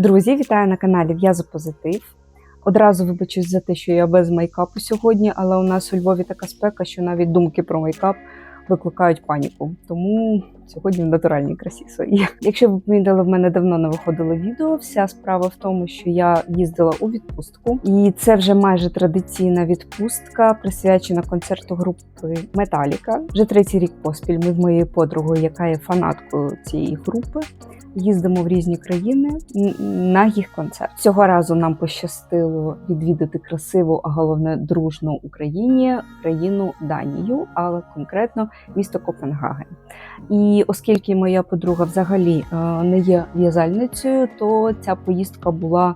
Друзі, вітаю на каналі В'язопозитив. Одразу вибачусь за те, що я без мейкапу сьогодні, але у нас у Львові така спека, що навіть думки про мейкап викликають паніку. Тому сьогодні в натуральній красі своїй. Якщо ви помітили, в мене давно не виходило відео. Вся справа в тому, що я їздила у відпустку, і це вже майже традиційна відпустка, присвячена концерту групи Металіка. Вже третій рік поспіль. Ми з моєю подругою, яка є фанаткою цієї групи. Їздимо в різні країни на їх концерт. Цього разу нам пощастило відвідати красиву, а головне дружну Україні країну Данію, але конкретно місто Копенгаген. І оскільки моя подруга взагалі е, не є в'язальницею, то ця поїздка була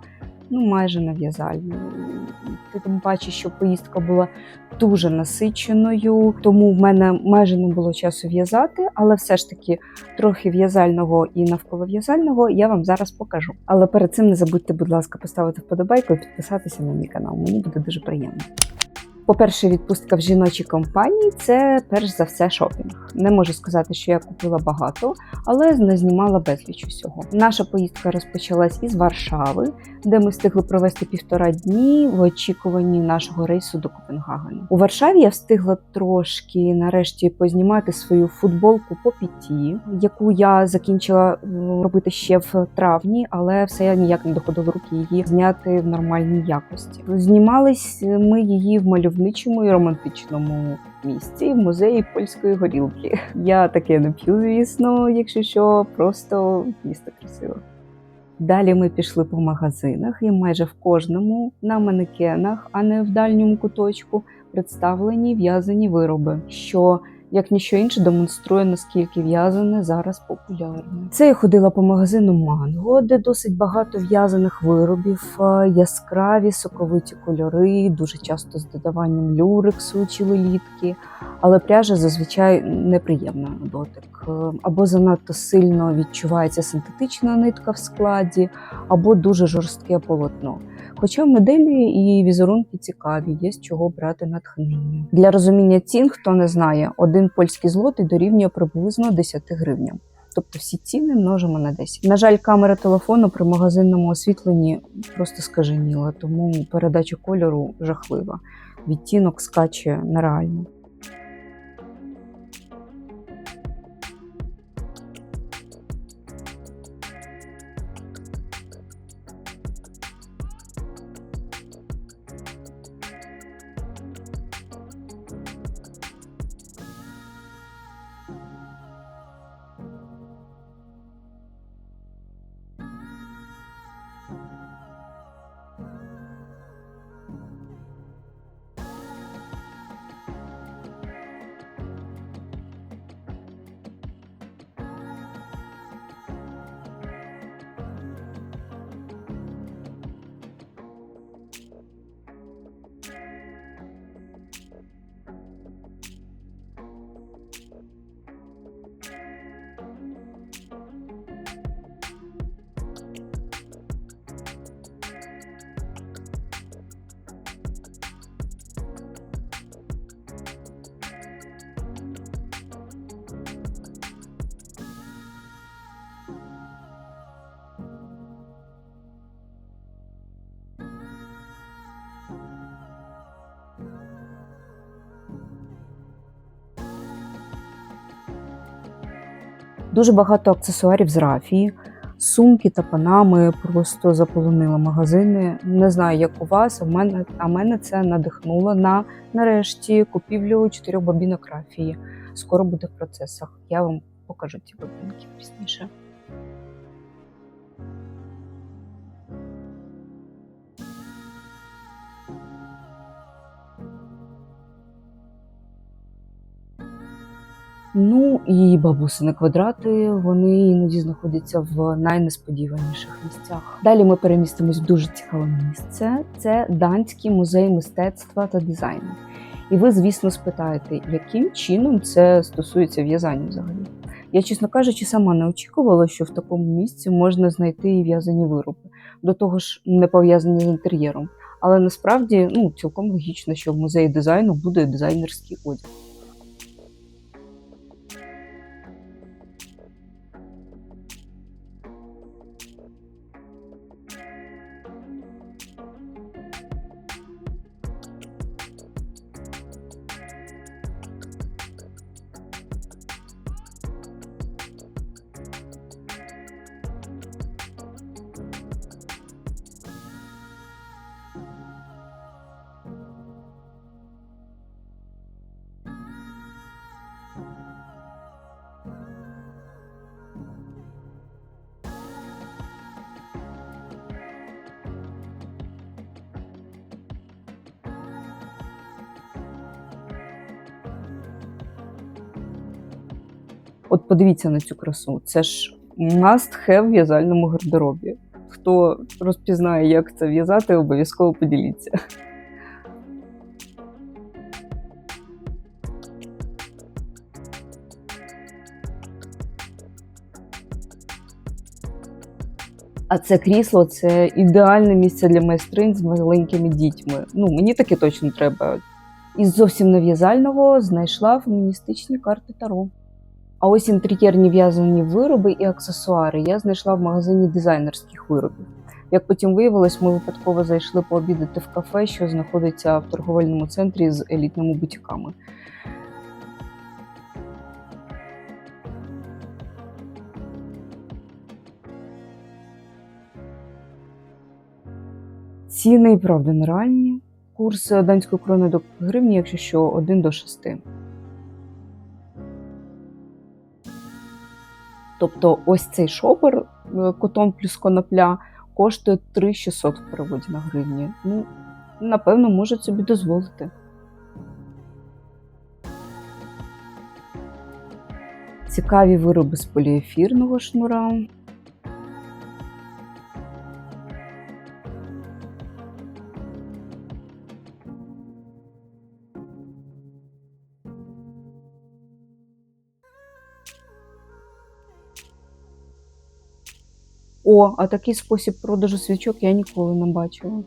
ну майже нав'язальною. Ти там бачиш, що поїздка була дуже насиченою, тому в мене майже не було часу в'язати, але все ж таки трохи в'язального і навколо в'язального я вам зараз покажу. Але перед цим не забудьте, будь ласка, поставити вподобайку і підписатися на мій канал. Мені буде дуже приємно. По-перше, відпустка в жіночій компанії це перш за все шопінг. Не можу сказати, що я купила багато, але не знімала безліч усього. Наша поїздка розпочалась із Варшави, де ми встигли провести півтора дні в очікуванні нашого рейсу до Копенгагену. У Варшаві я встигла трошки нарешті познімати свою футболку по піті, яку я закінчила робити ще в травні, але все я ніяк не доходило руки її зняти в нормальній якості. Знімались ми її в мальовничому і романтичному місці в музеї польської горілки. Я таке не п'ю, звісно, якщо що, просто місто красиво. Далі ми пішли по магазинах, і майже в кожному на манекенах, а не в дальньому куточку, представлені в'язані вироби, що як ніщо інше демонструє, наскільки в'язане зараз популярне. Це я ходила по магазину Манго, де досить багато в'язаних виробів, яскраві соковиті кольори, дуже часто з додаванням люрексу чи лелітки, але пряжа зазвичай неприємна на дотик. Е, Або занадто сильно відчувається синтетична нитка в складі, або дуже жорстке полотно. Хоча моделі і візерунки цікаві, є з чого брати натхнення. Для розуміння цін, хто не знає, один польський злотий дорівнює приблизно 10 гривням. Тобто всі ціни множимо на 10. На жаль, камера телефону при магазинному освітленні просто скаженіла, тому передача кольору жахлива. Відтінок скаче нереально. Дуже багато аксесуарів з рафії, сумки та панами просто заполонили магазини. Не знаю, як у вас, а мене, а мене це надихнуло на нарешті купівлю чотирьох бабінок рафії. Скоро буде в процесах. Я вам покажу ці бабінки пізніше. Ну і бабусини квадрати вони іноді знаходяться в найнесподіваніших місцях. Далі ми перемістимось в дуже цікаве місце. Це Данський музей мистецтва та дизайну. І ви, звісно, спитаєте, яким чином це стосується в'язання взагалі. Я, чесно кажучи, сама не очікувала, що в такому місці можна знайти і в'язані вироби, до того ж не пов'язані з інтер'єром. Але насправді ну, цілком логічно, що в музеї дизайну буде дизайнерський одяг. От подивіться на цю красу. Це ж must have в в'язальному гардеробі. Хто розпізнає, як це в'язати, обов'язково поділіться. А це крісло це ідеальне місце для майстринь з маленькими дітьми. Ну, мені таке точно треба. Із зовсім нев'язального знайшла феміністичні карти Таро. А ось інтер'єрні в'язані вироби і аксесуари я знайшла в магазині дизайнерських виробів. Як потім виявилось, ми випадково зайшли пообідати в кафе, що знаходиться в торговельному центрі з елітними бутіками. Ціни і правда нереальні. Курс данської крони до гривні, якщо що, 1 до 6. Тобто ось цей шопер е, котон плюс конопля коштує 3600 в переводі на гривні. Ну, напевно, можуть собі дозволити. Цікаві вироби з поліефірного шнура. О, а такий спосіб продажу свічок я ніколи не бачила.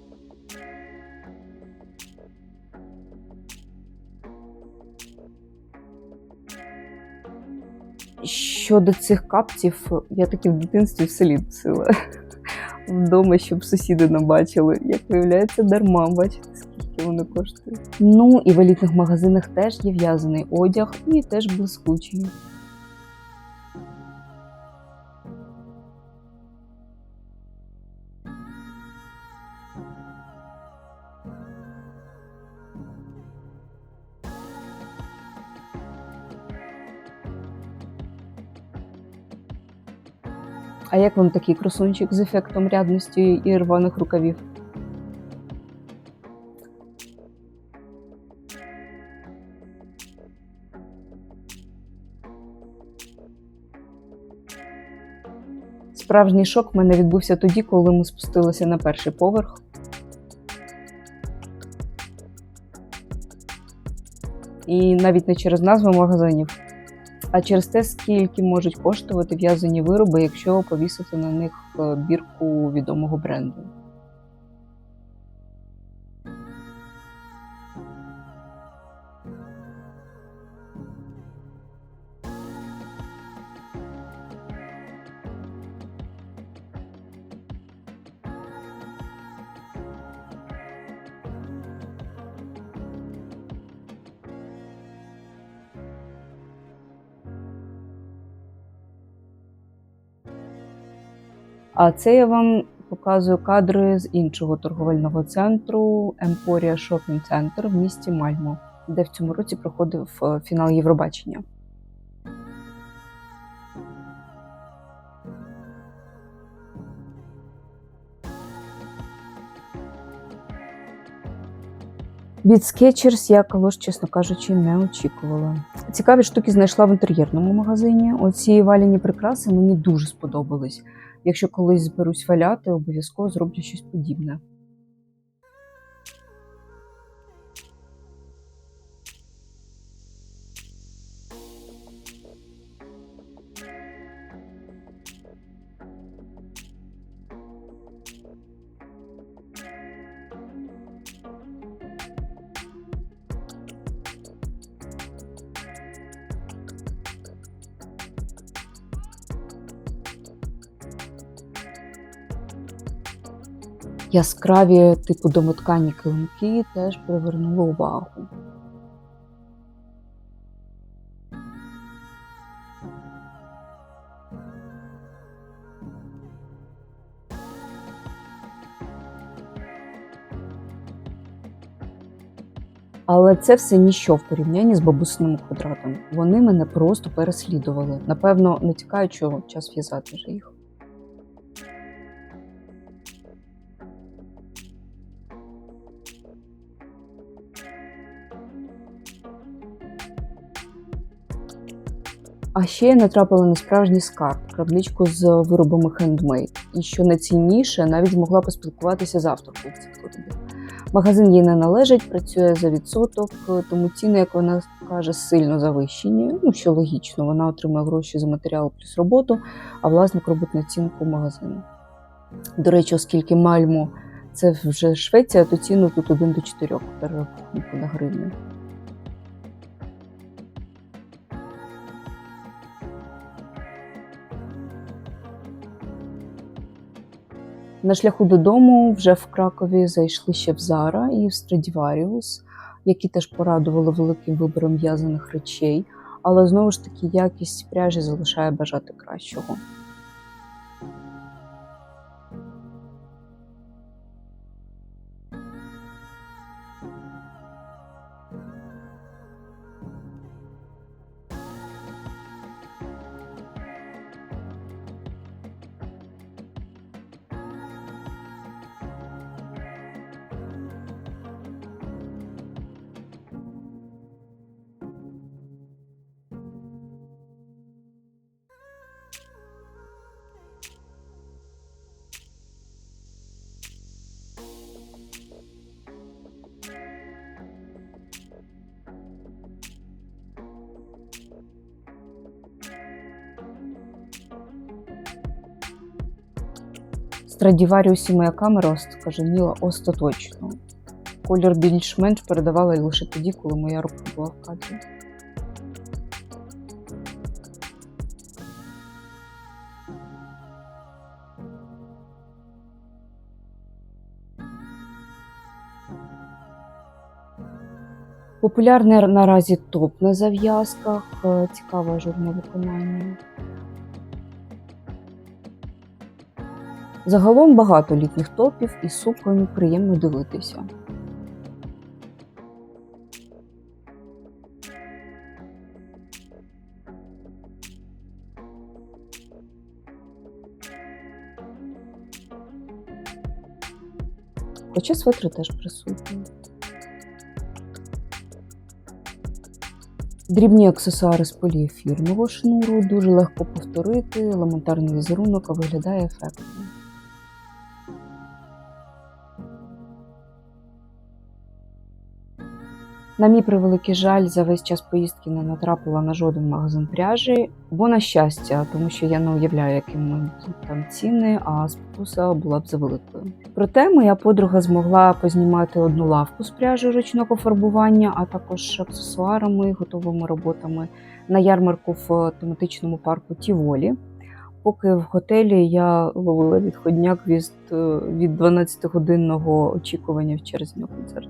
Щодо цих капців, я таки в дитинстві в селі носила. Вдома, щоб сусіди не бачили. Як виявляється, дарма, бачите, скільки вони коштують. Ну і в елітних магазинах теж є в'язаний одяг і теж блискучий. А як вам такий красунчик з ефектом рядності і рваних рукавів? Справжній шок в мене відбувся тоді, коли ми спустилися на перший поверх. І навіть не через назву магазинів, а через те, скільки можуть коштувати в'язані вироби, якщо повісити на них е, бірку відомого бренду. А це я вам показую кадри з іншого торговельного центру Emporia Shopping Center в місті Мальмо, де в цьому році проходив е, фінал Євробачення. Від Skechers я калош, чесно кажучи, не очікувала. Цікаві штуки знайшла в інтер'єрному магазині. Оці валяні прикраси мені дуже сподобались. Якщо колись зберусь валяти, обов'язково зроблю щось подібне. Яскраві типу домоткані килимки теж привернули увагу. Але це все ніщо в порівнянні з бабусиними квадратами. Вони мене просто переслідували. Напевно, не тікають, що час в'язати вже їх. А ще я натрапила на справжній скарб, крапличку з виробами хендмейд. І що найцінніше, навіть змогла поспілкуватися з авторкою виробів. Магазин їй не належить, працює за відсоток, тому ціни, як вона каже, сильно завищені. Ну що логічно, вона отримує гроші за матеріал плюс роботу, а власник робить націнку магазину. До речі, оскільки Мальмо це вже Швеція, то ціну тут 1 до 4 перерахунку на гривню. На шляху додому вже в Кракові зайшли ще в Зара і в Страдіваріус, які теж порадували великим вибором в'язаних речей, але знову ж таки якість пряжі залишає бажати кращого. Страдіваріусі моя камера скаженіла остаточно. Колір більш-менш передавала лише тоді, коли моя рука була в кадрі. Популярний наразі топ на зав'язках, е, цікаве ажурне виконання. Загалом багато літніх топів і суконь приємно дивитися. Хоча светри теж присутні. Дрібні аксесуари з поліефірного шнуру, дуже легко повторити, елементарний візерунок, а виглядає ефектно. На мій превеликий жаль, за весь час поїздки не натрапила на жоден магазин пряжі, бо на щастя, тому що я не уявляю, якими там ціни, а спокуса була б завеликою. Проте моя подруга змогла познімати одну лавку з пряжі ручного фарбування, а також аксесуарами, готовими роботами на ярмарку в тематичному парку Тіволі. Поки в готелі я ловила відходняк від, від 12-годинного очікування в черзі на концерт.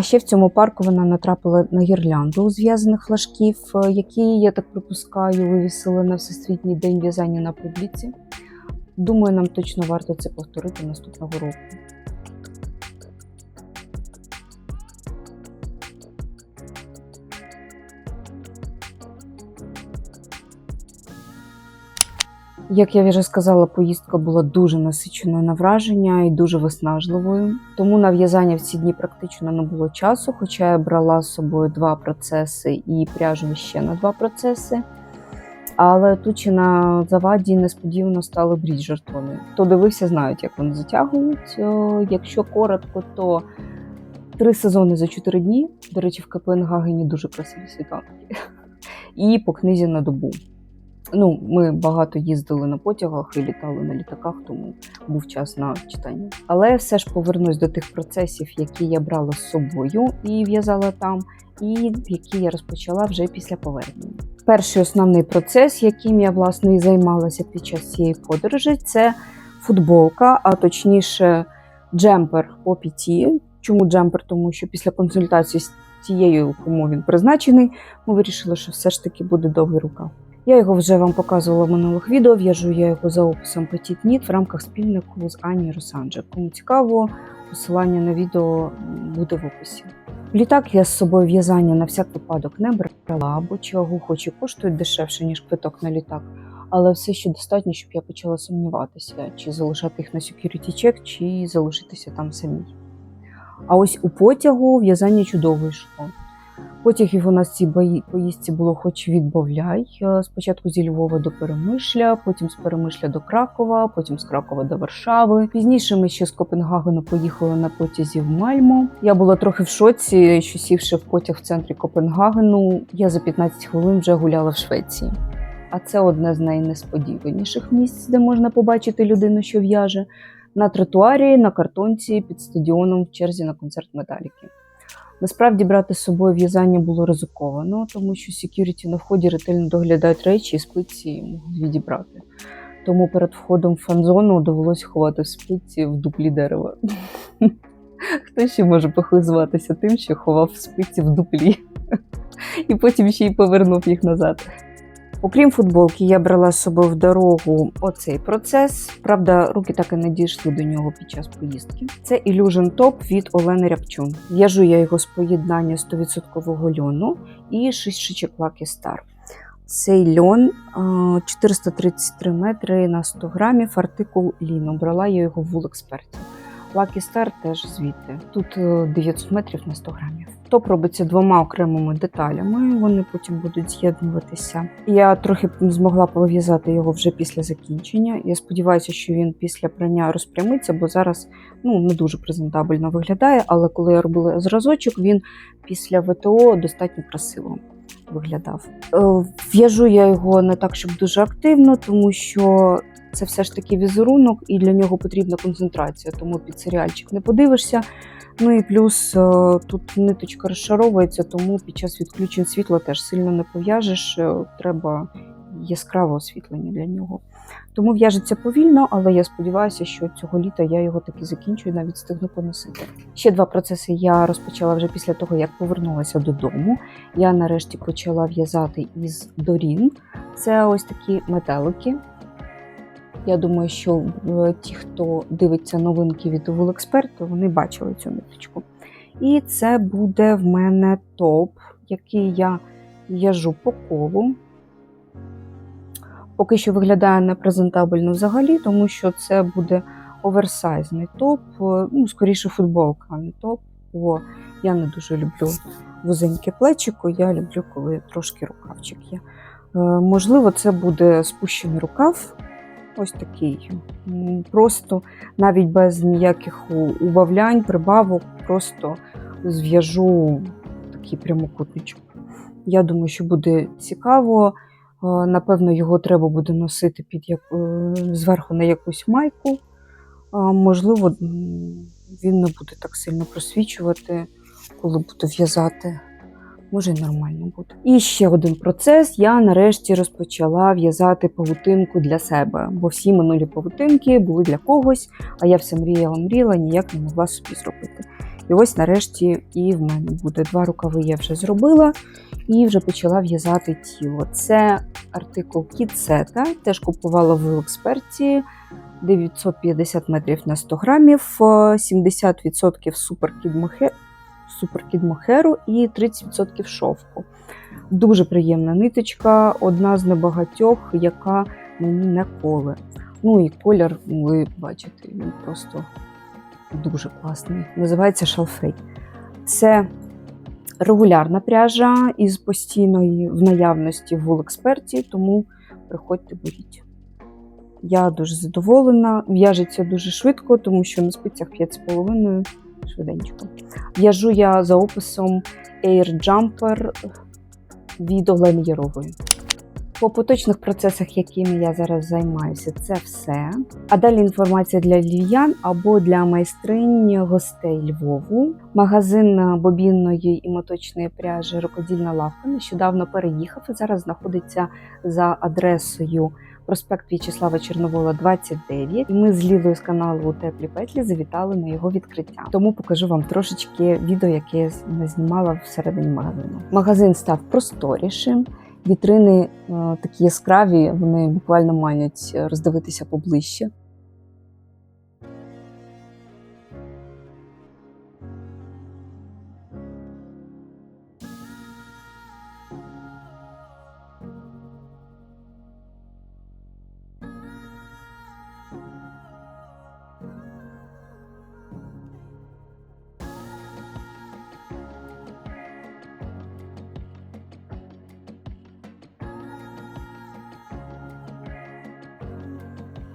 А ще в цьому парку вона натрапила на гірлянду зв'язаних флажків, е, які, я так припускаю, вивісили на Всесвітній день в'язання на публіці. Думаю, нам точно варто це повторити наступного року. Як я вже сказала, поїздка була дуже насиченою на враження і дуже виснажливою. Тому на в'язання в ці дні практично не було часу, хоча я брала з собою два процеси і пряжу ще на два процеси. Але тут чи на заваді несподівано стали бріджертони. Хто дивився, знають, як вони затягують. Якщо коротко, то три сезони за чотири дні. До речі, в Копенгагені дуже красиві світанки. І по книзі на добу. Ну, ми багато їздили на потягах і літали на літаках, тому був час на читання. Але все ж повернусь до тих процесів, які я брала з собою і в'язала там, і які я розпочала вже після повернення. Перший основний процес, яким я власне і займалася під час цієї подорожі, це футболка, а точніше, Джемпер по піті. Чому джемпер? Тому що після консультації з тією, кому він призначений, ми вирішили, що все ж таки буде довгий рукав. Я його вже вам показувала в минулих відео. В'яжу я його за описом Petit Knit в рамках спільнику з Ані Росанджик. Кому цікаво, посилання на відео буде в описі. Літак я з собою в'язання на всяк випадок не брала, бо чого хоч і коштують дешевше, ніж квиток на літак. Але все ще достатньо, щоб я почала сумніватися, чи залишати їх на security check, чи залишитися там самій. А ось у потягу в'язання чудово йшло. Потягів у нас цій поїздці було хоч відбавляй. Е, Спочатку зі Львова до Перемишля, потім з Перемишля до Кракова, потім з Кракова до Варшави. Пізніше ми ще з Копенгагену поїхали на потязі в Мальмо. Я була трохи в шоці, що сівши в потяг в центрі Копенгагену, я за 15 хвилин вже гуляла в Швеції. А це одне з найнесподіваніших місць, де можна побачити людину, що в'яже. На тротуарі, на картонці, під стадіоном в черзі на концерт металіки. Насправді брати з собою в'язання було ризиковано, тому що security на вході ретельно доглядають речі і спиці можуть відібрати. Тому перед входом в фан-зону довелося ховати спиці в дуплі дерева. Хто ще може похизуватися тим, що ховав спиці в дуплі і потім ще й повернув їх назад. Окрім футболки, я брала з собою в дорогу оцей процес. Правда, руки так і не дійшли до нього під час поїздки. Це Illusion Top від Олени Рябчун. В'яжу я його з поєднання 100% льону і 6 шичок Lucky Star. Цей льон 433 метри на 100 грамів, артикул Ліно. Брала я його в Вулексперті. Lucky Star теж звідти. Тут е, 900 метрів на 100 грамів. Топ робиться двома окремими деталями, вони потім будуть з'єднуватися. Я трохи змогла пов'язати його вже після закінчення. Я сподіваюся, що він після прання розпрямиться, бо зараз ну, не дуже презентабельно виглядає, але коли я робила зразочок, він після ВТО достатньо красиво виглядав. Е, В'яжу я його не так, щоб дуже активно, тому що це все ж таки візерунок, і для нього потрібна концентрація, тому під серіальчик не подивишся. Ну і плюс е, тут ниточка розшаровується, тому під час відключень світла теж сильно не пов'яжеш. е, Треба яскраве освітлення для нього. Тому в'яжеться повільно, але я сподіваюся, що цього літа я його таки закінчу і навіть встигну поносити. Ще два процеси я розпочала вже після того, як повернулася додому. Я нарешті почала в'язати із Дорін. Це ось такі метелики. Я думаю, що е, ті, хто дивиться новинки від Вулексперт, вони бачили цю ниточку. І це буде в мене топ, який я в'яжу по колу. Поки що виглядає непрезентабельно взагалі, тому що це буде оверсайзний топ, е, ну, скоріше футболка, а не топ, бо я не дуже люблю вузеньке плечико, я люблю, коли трошки рукавчик є. Е, Можливо, це буде спущений рукав, ось такий. Просто навіть без ніяких убавлянь, прибавок, просто зв'яжу такий прямокутничок. Я думаю, що буде цікаво. Е, Напевно, його треба буде носити під як... е, зверху на якусь майку. Можливо, він не буде так сильно просвічувати, коли буду в'язати. Може, й нормально буде. І ще один процес. Я нарешті розпочала в'язати павутинку для себе, бо всі минулі павутинки були для когось, а я все мріяла, мріяла, ніяк не могла собі зробити. І ось нарешті і в мене буде два рукави я вже зробила і вже почала в'язати тіло. Це артикул Кітсета, теж купувала в експерті 950 метрів на 100 грамів, е, 70% суперкід мохе- суперкід мохеру і 30% шовку. Дуже приємна ниточка, одна з небагатьох, яка мені не коле. Ну і колір, ви бачите, він просто дуже класний. Називається шалфей. Це регулярна пряжа із постійної в наявності в Вулексперті, тому приходьте, беріть. Я дуже задоволена. В'яжеться дуже швидко, тому що на спицях 5,5 швиденько. В'яжу я за описом Air Jumper від Олени Ярової. По поточних процесах, якими я зараз займаюся, це все. А далі інформація для львів'ян або для майстринь гостей Львову. Магазин бобінної і моточної пряжі Рукодільна лавка нещодавно переїхав і зараз знаходиться за адресою проспект В'ячеслава Чорновола, 29. І ми з Лілою з каналу Теплі Петлі завітали на його відкриття. Тому покажу вам трошечки відео, яке я знімала всередині магазину. Магазин став просторішим. Вітрини е, такі яскраві, вони буквально манять роздивитися поближче.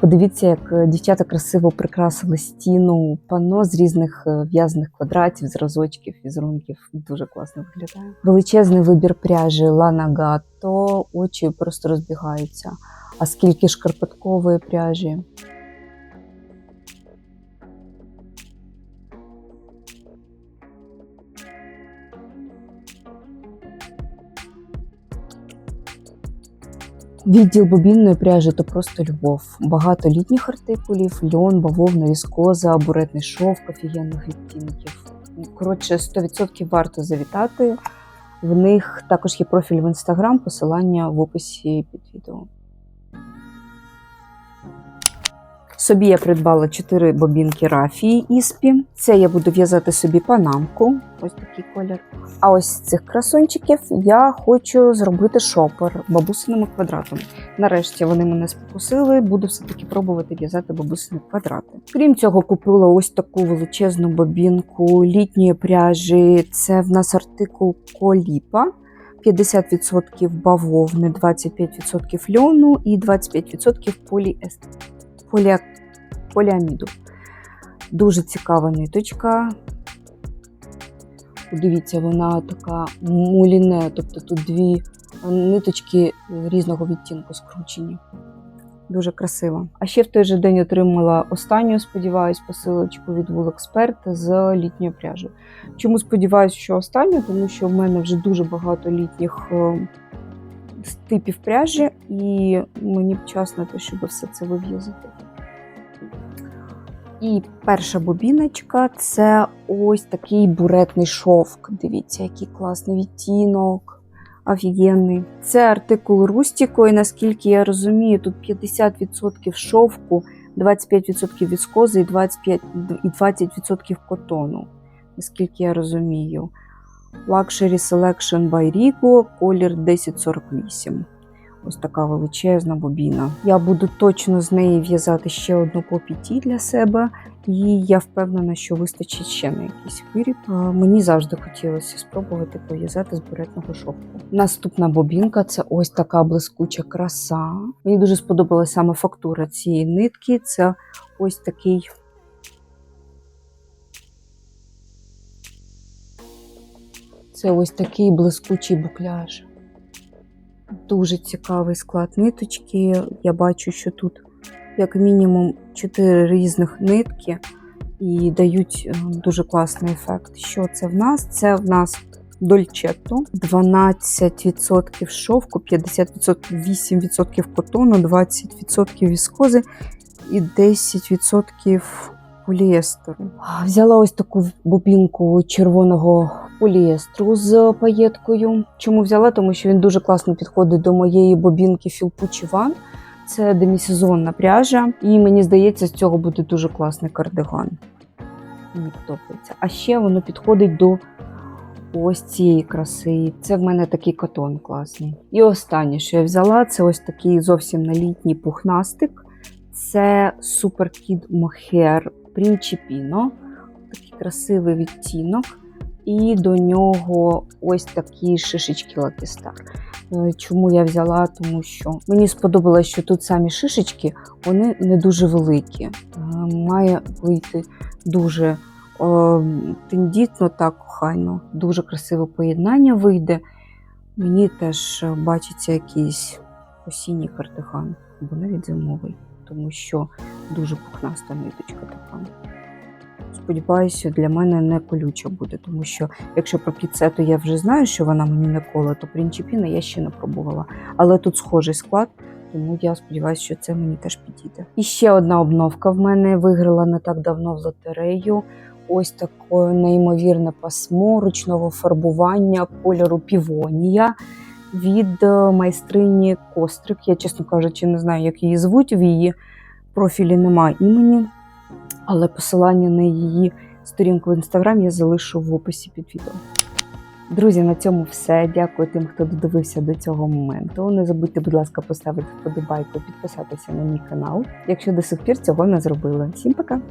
Подивіться, як е, дівчата красиво прикрасили стіну пано з різних в'язних в'язаних квадратів, зразочків, візерунків. Дуже класно виглядає. Величезний вибір пряжі Лана Гато, очі просто розбігаються. А скільки шкарпеткової пряжі. Відділ бобінної пряжі то просто любов. Багато літніх артикулів, льон, бавовна, віскоза, буретний шовк, офігенних відтінків. Коротше, 100% варто завітати. В них також є профіль в інстаграм, посилання в описі під відео. Собі я придбала 4 бобінки рафії іспі. Це я буду в'язати собі панамку. Ось такий колір. А ось з цих красунчиків я хочу зробити шопер бабусиними квадратами. Нарешті вони мене спокусили, буду все-таки пробувати в'язати бабусини квадрати. Крім цього, купила ось таку величезну бобінку літньої пряжі. Це в нас артикул Коліпа. 50% бавовни, 25% льону і 25% поліест... полі... поліаміду. Дуже цікава ниточка. Подивіться, вона така муліне, тобто тут дві ниточки різного відтінку скручені. Дуже красиво. А ще в той же день отримала останню, сподіваюсь, посилочку від Wool з літньої пряжі. Чому сподіваюся, що останню? Тому що в мене вже дуже багато літніх е, типів пряжі, і мені б час на те, щоб все це вив'язати. І перша бобіночка це ось такий буретний шовк. Дивіться, який класний відтінок, офігенний. Це артикул Рустіко, і наскільки я розумію, тут 50% шовку, 25% віскози і 25, і 20% котону. Наскільки я розумію. Luxury Selection by Rigo, колір 1048. Ось така величезна бобіна. Я буду точно з неї в'язати ще одну по п'яті для себе, і я впевнена, що вистачить ще на якийсь виріб. Мені завжди хотілося спробувати пов'язати з буретного шовку. Наступна бобінка це ось така блискуча краса. Мені дуже сподобалася саме фактура цієї нитки. Це ось такий. Це ось такий блискучий букляж. Дуже цікавий склад ниточки. Я бачу, що тут як мінімум 4 різних нитки і дають дуже класний ефект. Що це в нас? Це в нас дольчетто, 12% шовку, 50%, 8% котону, 20% віскози і 10% поліестеру. Взяла ось таку бобінку червоного поліестру з паєткою. Чому взяла? Тому що він дуже класно підходить до моєї бобінки Філпучі Ван. Це демісезонна пряжа, і мені здається, з цього буде дуже класний кардиган. Мені подобається. А ще воно підходить до ось цієї краси. Це в мене такий котон класний. І останнє, що я взяла, це ось такий зовсім налітній пухнастик. Це Super Kid Mohair Principino. Такий красивий відтінок. І до нього ось такі шишечки Lucky Star. Чому я взяла? Тому що мені сподобалось, що тут самі шишечки вони не дуже великі. Має вийти дуже о, тендітно, так охайно, дуже красиве поєднання вийде. Мені теж бачиться якийсь осінній картихан, або навіть зимовий, тому що дуже пухнаста ниточка така. Сподіваюся, для мене не колюча буде, тому що якщо про піцету я вже знаю, що вона мені не коле, то принчіпіна я ще не пробувала. Але тут схожий склад, тому я сподіваюся, що це мені теж підійде. І ще одна обновка в мене виграла не так давно в лотерею. Ось таке неймовірне пасмо ручного фарбування кольору півонія від е, майстрині Кострик. Я, чесно кажучи, не знаю, як її звуть. В її профілі немає імені, але посилання на її сторінку в інстаграм я залишу в описі під відео. Друзі, на цьому все. Дякую тим, хто додивився до цього моменту. Не забудьте, будь ласка, поставити вподобайку, підписатися на мій канал, якщо до сих пір цього не зробили. Всім пока!